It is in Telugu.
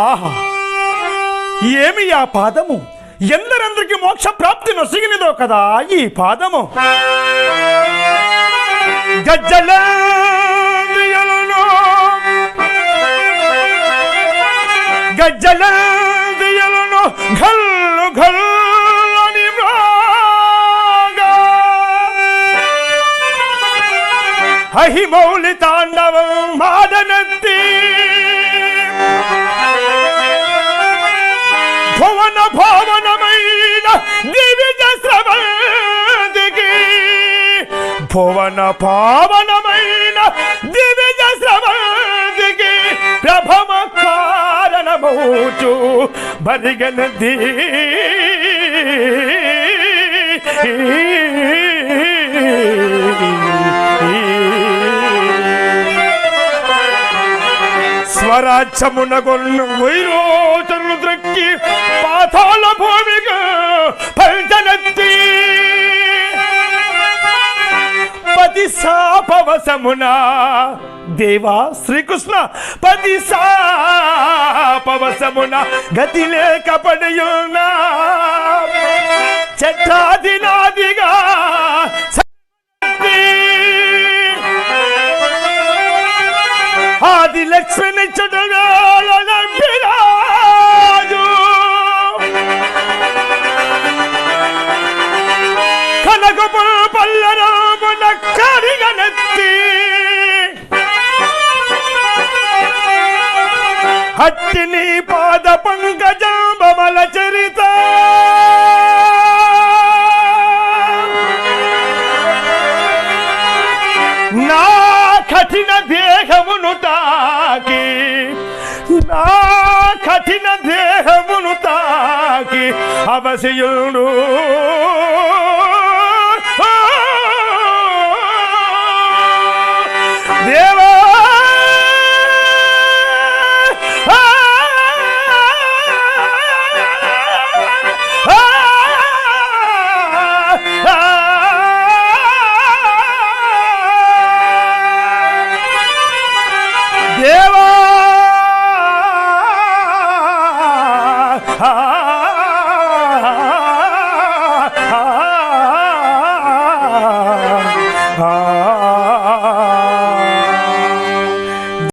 ఆహా. ఏమి ఆ పాదము? ఎందరందరికి మోక్ష ప్రాప్తి నొసిగినదో కదా ఈ పాదము. గజ్జలందియలను. గజ్జలందియలను ఘల్లు ఘల్లని మ్రాగా. అహిమౌలి తాండవం మాదనత్తి భువన పావనమైన దివ్య స్రవంతికి ప్రభమ కారణమూచు బరిగనది స్వరాజ్యమునగొన్ను వైరోచను ద్రక్కి పాతాల భూమిగా శాపవశమున దేవా శ్రీకృష్ణ పతి శాపవశమున గతి లేక చట్టాదినాదిగా ఆది లక్ష్మిని చుట్టూ కనకపు పల్లరామున కరిగనెత్తి హట్టిని పాద పంకజాంబమల చరిత. నా కఠిన దేహమును తాకి నా కఠిన దేహమును తాకి అవశయుడు.